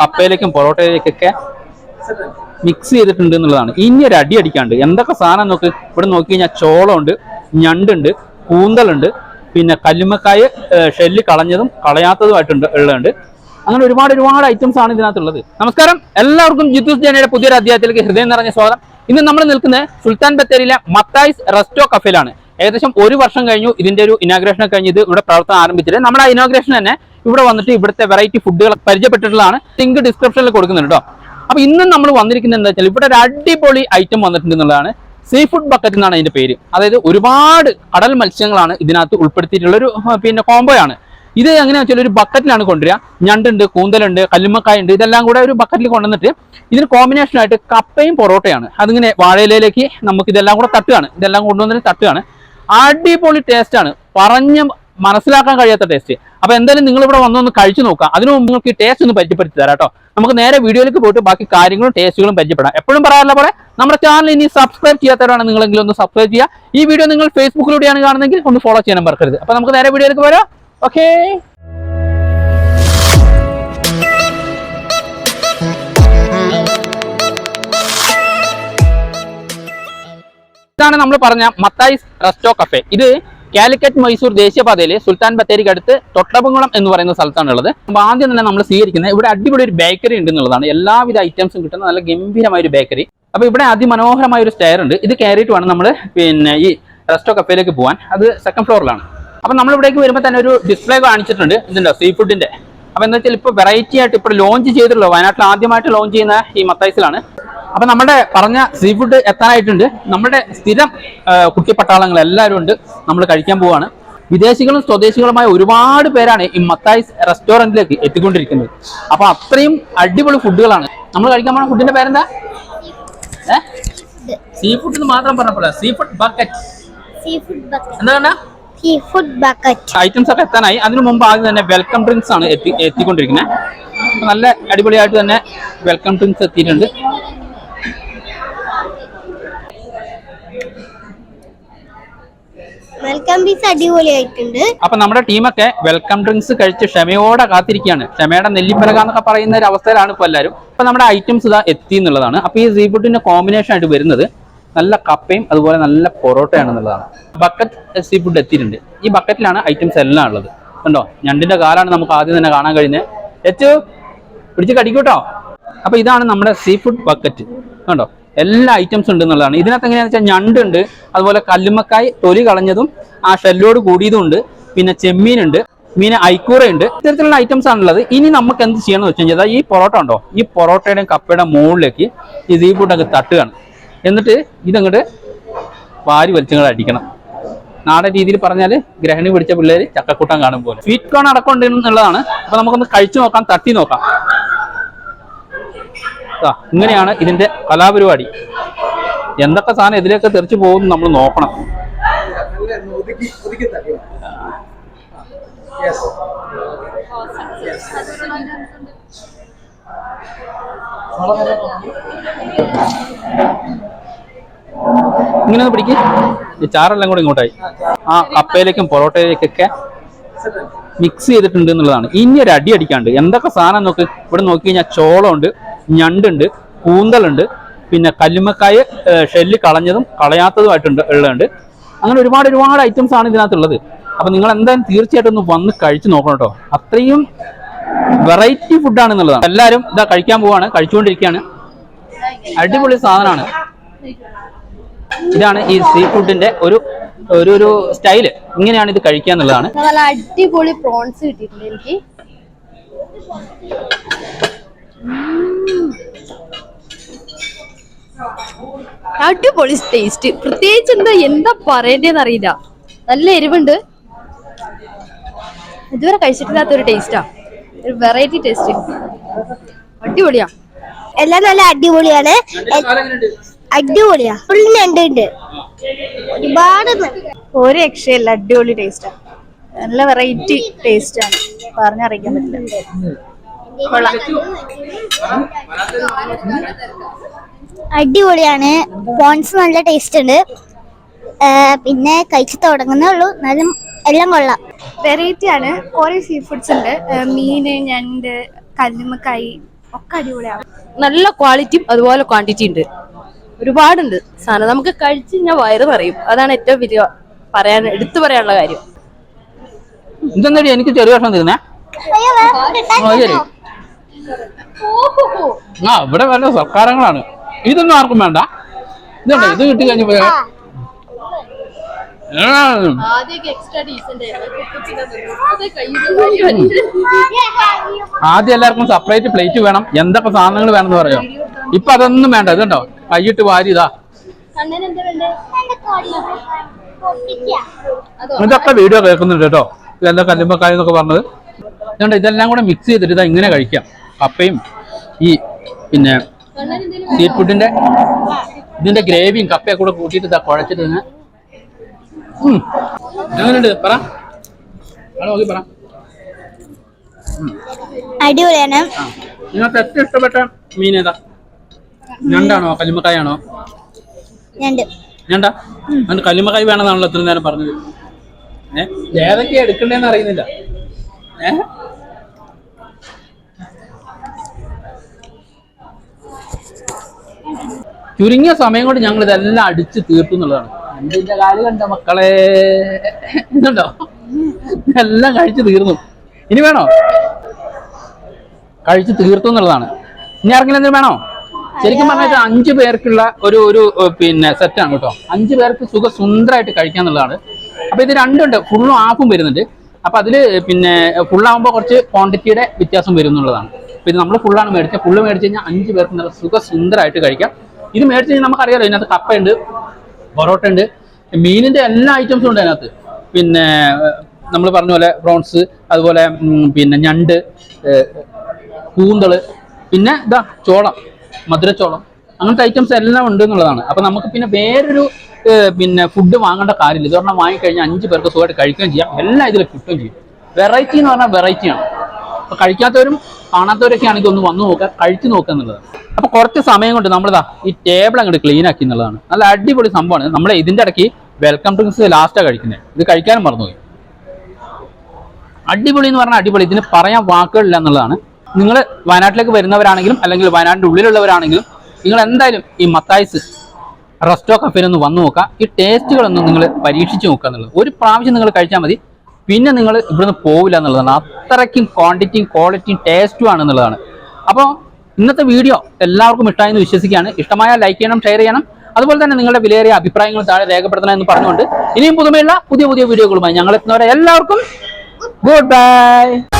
കപ്പയിലേക്കും പൊറോട്ടയിലേക്കൊക്കെ mix ചെയ്തിട്ടുണ്ട് എന്നുള്ളതാണ്. ഇനി ഒരു അടി അടിക്കാണ്ട് എന്തൊക്കെ സാധനം നോക്ക്? ഇവിടെ നോക്കി കഴിഞ്ഞാൽ ചോളമുണ്ട് ഞണ്ടുണ്ട് കൂന്തലുണ്ട് പിന്നെ കല്ലുമ്മക്കായ ഷെല്ല് കളഞ്ഞതും കളയാത്തതുമായിട്ടുണ്ട് ഉള്ളതുണ്ട്. അങ്ങനെ ഒരുപാട് ഒരുപാട് ഐറ്റംസ് ആണ് ഇതിനകത്തുള്ളത്. നമസ്കാരം. എല്ലാവർക്കും ജിത്തു ജനയുടെ പുതിയൊരു അധ്യായത്തിലേക്ക് ഹൃദയം നിറഞ്ഞ സ്വാഗതം. ഇന്ന് നമ്മൾ നിൽക്കുന്നത് സുൽത്താൻ ബത്തേരിയിലെ മത്തായിസ് റെസ്റ്റോ കഫേലാണ് ഏകദേശം ഒരു വർഷം കഴിഞ്ഞു ഇതിന്റെ ഒരു ഇനാഗ്രേഷൻ കഴിഞ്ഞ് ഇത് ഇവിടെ പ്രവർത്തനം ആരംഭിച്ചിട്ട്. നമ്മുടെ ആ ഇനോഗ്രേഷൻ തന്നെ ഇവിടെ വന്നിട്ട് ഇവിടുത്തെ വെറൈറ്റി ഫുഡുകൾ പരിചയപ്പെട്ടിട്ടുള്ളതാണ്. ലിങ്ക് ഡിസ്ക്രിപ്ഷനിൽ കൊടുക്കുന്നുണ്ട് കേട്ടോ അപ്പൊ ഇന്നും നമ്മൾ വന്നിരിക്കുന്നത് എന്താ വെച്ചാൽ ഇവിടെ ഒരു അടിപൊളി ഐറ്റം വന്നിട്ടുണ്ട് എന്നുള്ളതാണ് സീ ഫുഡ് ബക്കറ്റ് എന്നാണ് അതിന്റെ പേര്. അതായത് ഒരുപാട് കടൽ മത്സ്യങ്ങളാണ് ഇതിനകത്ത് ഉൾപ്പെടുത്തിയിട്ടുള്ള ഒരു പിന്നെ പിന്നെ കോംബോയാണ് ഇത് എങ്ങനെയാ വെച്ചാൽ ഒരു ബക്കറ്റിലാണ് കൊണ്ടുവരിക. ഞണ്ടുണ്ട് കൂന്തലുണ്ട് കല്ലുമ്മക്കായ ഉണ്ട് ഇതെല്ലാം കൂടെ ഒരു ബക്കറ്റിൽ കൊണ്ടുവന്നിട്ട് ഇതിന് കോമ്പിനേഷൻ ആയിട്ട് കപ്പയും പൊറോട്ടയാണ്. അതിങ്ങനെ വാഴയിലേക്ക് നമുക്ക് ഇതെല്ലാം കൂടെ തട്ടുകയാണ്. ഇതെല്ലാം കൊണ്ടുവന്നിട്ട് തട്ടുകയാണ്. അടിപൊളി ടേസ്റ്റ് ആണ്. പറഞ്ഞ് മനസ്സിലാക്കാൻ കഴിയാത്ത ടേസ്റ്റ് അപ്പൊ എന്തായാലും നിങ്ങൾ ഇവിടെ വന്നൊന്ന് കഴിച്ചു നോക്കാം. അതിനു മുമ്പ് നിങ്ങൾക്ക് ഈ ടേസ്റ്റ് ഒന്ന് പരിചയപ്പെടുത്തി തരാം കേട്ടോ. നമുക്ക് നേരെ വീഡിയോയിലേക്ക് പോയിട്ട് ബാക്കി കാര്യങ്ങളും ടേസ്റ്റുകളും പരിചയപ്പെടാം. എപ്പോഴും പറയാനുള്ള പോലെ നമ്മുടെ ചാനൽ ഇനി സബ്സ്ക്രൈബ് ചെയ്യാത്തവരാണ് നിങ്ങളെങ്കിലും ഒന്ന് സബ്സ്ക്രൈബ് ചെയ്യുക. ഈ വീഡിയോ നിങ്ങൾ ഫേസ്ബുക്കിലൂടെയാണ് കാണുന്നതെങ്കിൽ ഒന്ന് ഫോളോ ചെയ്യാൻ മറക്കരുത്. അപ്പൊ നമുക്ക് നേരെ വീഡിയോയിലേക്ക് വരാം ഓക്കേ ഇതാണ് നമ്മൾ പറഞ്ഞ മത്തായിസ് റെസ്റ്റോ കഫേ. ഇത് കാലിക്കറ്റ് മൈസൂർ ദേശീയപാതയിൽ സുൽത്താൻ ബത്തേരിക്ക് അടുത്ത് തൊട്ടപ്പുംകുളം എന്ന് പറയുന്ന സ്ഥലത്താണ് ഉള്ളത് അപ്പോൾ ആദ്യം തന്നെ നമ്മൾ സ്വീകരിക്കുന്നത് ഇവിടെ അടിപൊളി ഒരു ബേക്കറി ഉണ്ട് എന്നുള്ളതാണ് എല്ലാവിധ ഐറ്റംസും കിട്ടുന്ന നല്ല ഗംഭീരമായ ഒരു ബേക്കറി. അപ്പോൾ ഇവിടെ അതിമനോഹരമായ ഒരു സ്റ്റെയർ ഉണ്ട്. ഇത് കയറിയിട്ട് വേണം നമ്മൾ പിന്നെ ഈ റെസ്റ്റോ കഫേയിലേക്ക് പോകാൻ അത് സെക്കൻഡ് ഫ്ലോറിലാണ് അപ്പോൾ നമ്മൾ ഇവിടേക്ക് വരുമ്പോൾ തന്നെ ഒരു ഡിസ്പ്ലേ കാണിച്ചിട്ടുണ്ട് ഇതുണ്ടോ സീ ഫുഡിന്റെ അപ്പോൾ എന്താ വെച്ചാൽ ഇപ്പോൾ വെറൈറ്റി ആയിട്ട് ഇപ്പോൾ ലോഞ്ച് ചെയ്തിട്ടുള്ളൂ വയനാട്ടിൽ ആദ്യമായിട്ട് ലോഞ്ച് ചെയ്യുന്ന ഈ മത്തായിസിലാണ് അപ്പൊ നമ്മുടെ പറഞ്ഞ സീ ഫുഡ് എത്താനായിട്ടുണ്ട്. നമ്മുടെ സ്ഥിരം കുട്ടിപ്പട്ടാളങ്ങൾ എല്ലാവരും ഉണ്ട്. നമ്മൾ കഴിക്കാൻ പോവാണ്. വിദേശികളും സ്വദേശികളുമായ ഒരുപാട് പേരാണ് ഈ മത്തായിസ് റെസ്റ്റോറന്റിലേക്ക് എത്തിക്കൊണ്ടിരിക്കുന്നത്. അപ്പൊ അത്രയും അടിപൊളി ഫുഡുകളാണ്. നമ്മൾ കഴിക്കാൻ പോണ ഫുഡിന്റെ പേരെന്താ? സീ ഫുഡ് എന്ന് മാത്രം പറഞ്ഞപ്പോൾ seafood bucket seafood bucket എന്താ പറഞ്ഞാ? സീഫുഡ് ബക്കറ്റ് ഐറ്റംസ് ഒക്കെ എത്താനായി. അതിനു മുമ്പ് ആദ്യം തന്നെ വെൽക്കം ഡ്രിങ്ക്സ് ആണ് എത്തി എത്തിക്കൊണ്ടിരിക്കുന്നത് നല്ല അടിപൊളിയായിട്ട് തന്നെ വെൽക്കം ഡ്രിങ്ക്സ് എത്തിയിട്ടുണ്ട്. വെൽക്കം ഡ്രിങ്ക്സ് അടിപൊളിയായിട്ടുണ്ട്. അപ്പൊ നമ്മുടെ ടീമൊക്കെ വെൽക്കം ഡ്രിങ്ക്സ് കഴിച്ച് ക്ഷമയോടെ കാത്തിരിക്കുകയാണ്. ക്ഷമയുടെ നെല്ലിപ്പലക എന്നൊക്കെ പറയുന്ന ഒരു അവസ്ഥയിലാണ് ഇപ്പൊ എല്ലാവരും. അപ്പൊ നമ്മുടെ ഐറ്റംസ് ഇതാ എത്തി എന്നുള്ളതാണ്. അപ്പൊ ഈ സീ ഫുഡിന്റെ കോമ്പിനേഷൻ ആയിട്ട് വരുന്നത് നല്ല കപ്പയും അതുപോലെ നല്ല പൊറോട്ടയാണ് എന്നുള്ളതാണ്. ബക്കറ്റ് സീ ഫുഡ് എത്തിയിട്ടുണ്ട്. ഈ ബക്കറ്റിലാണ് ഐറ്റംസ് എല്ലാം ഉള്ളത്. കണ്ടോ? ഞണ്ടിന്റെ കാലാണ് നമുക്ക് ആദ്യം തന്നെ കാണാൻ കഴിയുന്നത്. ഏറ്റവും പിടിച്ച് കടിക്കൂട്ടോ. അപ്പൊ ഇതാണ് നമ്മുടെ സീ ഫുഡ് ബക്കറ്റ് കണ്ടോ? എല്ലാ ഐറ്റംസ് ഉണ്ട് എന്നുള്ളതാണ്. ഇതിനകത്ത് എങ്ങനെയാണെന്ന് വെച്ചാൽ ഞണ്ടുണ്ട് അതുപോലെ കല്ലുമ്മക്കായ് തൊലി കളഞ്ഞതും ആ ഷെല്ലോട് കൂടിയതും ഉണ്ട് പിന്നെ ചെമ്മീനുണ്ട് മീൻ ഐക്കൂറയുണ്ട് ഇത്തരത്തിലുള്ള ഐറ്റംസ് ആണുള്ളത്. ഇനി നമുക്ക് എന്ത് ചെയ്യണമെന്ന് വെച്ച് കഴിഞ്ഞാൽ ഈ പൊറോട്ട ഉണ്ടോ? ഈ പൊറോട്ടയുടെയും കപ്പയുടെ മുകളിലേക്ക് ഈ സീ ഫുഡൊക്കെ തട്ടുകയാണ്. എന്നിട്ട് ഇതങ്ങോട്ട് വാരി വലിച്ചങ്ങോട്ട് അടിക്കണം. നാടൻ രീതിയിൽ പറഞ്ഞാൽ ഗ്രഹണി പിടിച്ച പിള്ളേര് ചക്കക്കൂട്ടം കാണും പോലെ. സ്വീറ്റ് കോൺ അടക്കം ഉണ്ട് എന്നുള്ളതാണ്. അപ്പൊ നമുക്കൊന്ന് കഴിച്ചു നോക്കാം തട്ടി നോക്കാം. ഇങ്ങനെയാണ് ഇതിന്റെ കലാപരിപാടി. എന്തൊക്കെ സാധനം ഇതിലേക്ക് തെറിച്ചു പോകുന്നു നമ്മൾ നോക്കണം. ഇങ്ങനെ പിടിക്ക്. ഈ ചാറെല്ലാം കൂടെ ഇങ്ങോട്ടായി. ആ കപ്പയിലേക്കും പൊറോട്ടയിലേക്കൊക്കെ മിക്സ് ചെയ്തിട്ടുണ്ട് എന്നുള്ളതാണ്. ഇനി ഒരു അടി അടിക്കാണ്ട് എന്തൊക്കെ സാധനം നോക്ക്? ഇവിടെ നോക്കി കഴിഞ്ഞാൽ ചോളമുണ്ട്. ഞണ്ടുണ്ട് കൂന്തലുണ്ട് പിന്നെ കല്ലുമ്മക്കായ ഷെല്ല് കളഞ്ഞതും കളയാത്തതുമായിട്ടുണ്ട് ഉള്ളതുണ്ട്. അങ്ങനെ ഒരുപാട് ഒരുപാട് ഐറ്റംസ് ആണ് ഇതിനകത്തുള്ളത്. അപ്പൊ നിങ്ങൾ എന്തായാലും തീർച്ചയായിട്ടും ഒന്ന് വന്ന് കഴിച്ചു നോക്കണം കേട്ടോ. അത്രയും വെറൈറ്റി ഫുഡാണ് എന്നുള്ളതാണ്. എല്ലാവരും ഇതാ കഴിക്കാൻ പോവാണ് കഴിച്ചുകൊണ്ടിരിക്കുകയാണ്. അടിപൊളി സാധനമാണ്. ഇതാണ് ഈ സീ ഫുഡിന്റെ ഒരു ഒരു ഒരു സ്റ്റൈൽ ഇങ്ങനെയാണ് ഇത് കഴിക്കുക എന്നുള്ളതാണ്. നല്ല അടിപൊളി പ്രോൺസ് കിട്ടിയിട്ടുണ്ട് എനിക്ക്. അടിപൊളി ടേസ്റ്റ് പ്രത്യേകിച്ച് എന്താ എന്താ പറയേണ്ടതെന്ന് അറിയില്ല. നല്ല എരിവുണ്ട്. ഇതുവരെ കഴിച്ചിട്ടില്ലാത്ത ഒരു ടേസ്റ്റാ ഒരു വെറൈറ്റി ടേസ്റ്റ് അടിപൊളിയാ. എല്ലാം നല്ല അടിപൊളിയാണ്. അടിപൊളിയാ. ഫുൾ ഞണ്ടുണ്ട് ഒരുപാട് ഒരു രക്ഷയല്ല. അടിപൊളി ടേസ്റ്റാ നല്ല വെറൈറ്റി ടേസ്റ്റാണ് ആണ്. പറഞ്ഞറിയിക്കാൻ പറ്റില്ല. അടിപൊളിയാണ്. പോൺസ് നല്ല ടേസ്റ്റ് ഉണ്ട്. പിന്നെ കഴിച്ചു തുടങ്ങുന്നേ ഉള്ളൂ. എന്നാലും എല്ലാം കൊള്ളാം. വെറൈറ്റി ആണ്. കുറെ സീ ഫുഡ്സ് ഉണ്ട്. മീൻ മീന് ഞണ്ട് കല്ലുമ്മക്കായി ഒക്കെ അടിപൊളിയാണ്. നല്ല ക്വാളിറ്റിയും അതുപോലെ ക്വാണ്ടിറ്റി ഉണ്ട്. ഒരുപാടുണ്ട് സാധനം. നമുക്ക് കഴിച്ച് ഞാൻ വയറ് പറയും അതാണ് ഏറ്റവും വലിയ പറയാൻ എടുത്തു പറയാനുള്ള കാര്യം. ഇതെന്താടി? എനിക്ക് ചെറിയ ഭക്ഷണം തരുന്നേ. ശരി. ആ ഇവിടെ വല്ല സർക്കാരങ്ങളാണ് ഇതൊന്നും ആർക്കും വേണ്ട. ഇതുണ്ട്? ഇത് കിട്ടി കഴിഞ്ഞപ്പോ ആദ്യം എല്ലാവർക്കും സെപ്പറേറ്റ് പ്ലേറ്റ് വേണം. എന്തൊക്കെ സാധനങ്ങൾ വേണമെന്ന് പറയോ. ഇപ്പൊ അതൊന്നും വേണ്ട. ഇതുണ്ടോ? കൈയിട്ട് വാരി ഇതാ. ഇതൊക്കെ വീഡിയോ കേൾക്കുന്നുണ്ട് കേട്ടോ. ഇതെല്ലാം കല്ലുമ്പക്കായെന്നൊക്കെ പറഞ്ഞത്. ഇതുകൊണ്ട് ഇതെല്ലാം കൂടെ മിക്സ് ചെയ്തിട്ട് ഇതാ ഇങ്ങനെ കഴിക്കാം. കപ്പയും ഈ പിന്നെ സീ ഫുഡിന്റെ ഇതിന്റെ ഗ്രേവിയും കപ്പയൊക്കെ കൂടെ കൂട്ടിയിട്ട് ഇതാ കുഴച്ചിട്ട്. എങ്ങനെയുണ്ട് പറ. നോക്കി പറ. അടിപൊളിയാണ്. നിങ്ങൾക്ക് ഏറ്റവും ഇഷ്ടപ്പെട്ട മീൻ ഏതാ? ഞണ്ടാണോ? കല്ലുമ്മക്കായാണോ? ഞണ്ട. അതിന് കല്ലുമ്മക്കായ് വേണമെന്നാണല്ലോ ഇത്ര നേരം പറഞ്ഞത്. ഏഹ് ഏതൊക്കെയാ എടുക്കണ്ടെന്ന് അറിയുന്നില്ല. ഏഹ് ചുരുങ്ങിയ സമയം കൊണ്ട് ഞങ്ങൾ ഇതെല്ലാം അടിച്ചു തീർത്തു എന്നുള്ളതാണ്. കണ്ട മക്കളെ. ഇതുണ്ടോ? എല്ലാം കഴിച്ചു തീർന്നു. ഇനി വേണോ? കഴിച്ചു തീർത്തു എന്നുള്ളതാണ്. ഇനി ആർക്കെങ്കിലും എന്തെങ്കിലും വേണോ? ശരിക്കും പറഞ്ഞാൽ അഞ്ചു പേർക്കുള്ള ഒരു ഒരു പിന്നെ സെറ്റാണ് കേട്ടോ. അഞ്ചു പേർക്ക് സുഖ സുന്ദരമായിട്ട് കഴിക്കാന്നുള്ളതാണ് അപ്പൊ ഇത് രണ്ടുണ്ട്. ഫുള്ളും ആഫും വരുന്നുണ്ട്. അപ്പൊ അതിൽ പിന്നെ ഫുള്ളാകുമ്പോൾ കുറച്ച് ക്വാണ്ടിറ്റിയുടെ വ്യത്യാസം വരും എന്നുള്ളതാണ് പിന്നെ നമ്മൾ ഫുള്ളാണ് മേടിച്ചത്. ഫുള്ള് മേടിച്ച് കഴിഞ്ഞാൽ അഞ്ച് പേർക്ക് നല്ല സുഖ സുന്ദരമായിട്ട് കഴിക്കാം. ഇത് മേടിച്ച് കഴിഞ്ഞാൽ നമുക്കറിയാലോ ഇതിനകത്ത് കപ്പയുണ്ട് പൊറോട്ട ഉണ്ട് മീനിന്റെ എല്ലാ ഐറ്റംസും ഉണ്ട് അതിനകത്ത്. പിന്നെ നമ്മൾ പറഞ്ഞ പോലെ പ്രോൺസ് അതുപോലെ പിന്നെ ഞണ്ട് കൂന്തൾ പിന്നെ ഇതാ ചോളം മധുരച്ചോളം. അങ്ങനത്തെ ഐറ്റംസ് എല്ലാം ഉണ്ട് എന്നുള്ളതാണ്. അപ്പൊ നമുക്ക് പിന്നെ വേറൊരു പിന്നെ ഫുഡ് വാങ്ങേണ്ട കാര്യമില്ല. ഇതൊരെണ്ണം വാങ്ങിക്കഴിഞ്ഞാൽ അഞ്ച് പേർക്ക് സുഖമായിട്ട് കഴിക്കുകയും ചെയ്യാം. എല്ലാം ഇതിൽ കിട്ടുകയും ചെയ്യും. വെറൈറ്റി എന്ന് പറഞ്ഞാൽ വെറൈറ്റിയാണ് കഴിക്കാത്തവരും കാണാത്തവരൊക്കെ ആണെങ്കിൽ ഒന്ന് വന്നു നോക്കുക കഴിച്ചു നോക്കുക എന്നുള്ളതാണ് അപ്പൊ കുറച്ച് സമയം കൊണ്ട് നമ്മളിതാ ഈ ടേബിൾ അങ്ങോട്ട് ക്ലീൻ ആക്കി എന്നുള്ളതാണ്. നല്ല അടിപൊളി സംഭവമാണ്. നമ്മൾ ഇതിന്റെ ഇടയ്ക്ക് വെൽക്കം ഡ്രിങ്ക്സ് ലാസ്റ്റാണ് കഴിക്കുന്നത് ഇത് കഴിക്കാനും മറന്നുപോയി. അടിപൊളി എന്ന് പറഞ്ഞാൽ അടിപൊളി. ഇതിന് പറയാൻ വാക്കുകളില്ല എന്നുള്ളതാണ്. നിങ്ങൾ വയനാട്ടിലേക്ക് വരുന്നവരാണെങ്കിലും അല്ലെങ്കിൽ വയനാടിന്റെ ഉള്ളിലുള്ളവരാണെങ്കിലും നിങ്ങൾ എന്തായാലും ഈ മത്തായിസ് റെസ്റ്റോ കഫേനൊന്ന് വന്നു നോക്കുക. ഈ ടേസ്റ്റുകളൊന്നും നിങ്ങൾ പരീക്ഷിച്ച് നോക്കുക എന്നുള്ളത്. ഒരു പ്രാവശ്യം നിങ്ങൾ കഴിച്ചാൽ മതി. പിന്നെ നിങ്ങൾ ഇവിടുന്ന് പോവില്ല എന്നുള്ളതാണ്. അത്രയ്ക്കും ക്വാണ്ടിറ്റിയും ക്വാളിറ്റിയും ടേസ്റ്റും ആണ് എന്നുള്ളതാണ് അപ്പോൾ ഇന്നത്തെ വീഡിയോ എല്ലാവർക്കും ഇഷ്ടമായെന്ന് വിശ്വസിക്കുകയാണ്. ഇഷ്ടമായ ലൈക്ക് ചെയ്യണം ഷെയർ ചെയ്യണം. അതുപോലെ തന്നെ നിങ്ങളുടെ വിലയേറിയ അഭിപ്രായങ്ങൾ താഴെ രേഖപ്പെടുത്തണം എന്ന് പറഞ്ഞുകൊണ്ട് ഇനിയും പുതുമയുള്ള പുതിയ പുതിയ വീഡിയോകളുമായി ഞങ്ങൾ എത്തുന്നവരെ എല്ലാവർക്കും ഗുഡ് ബൈ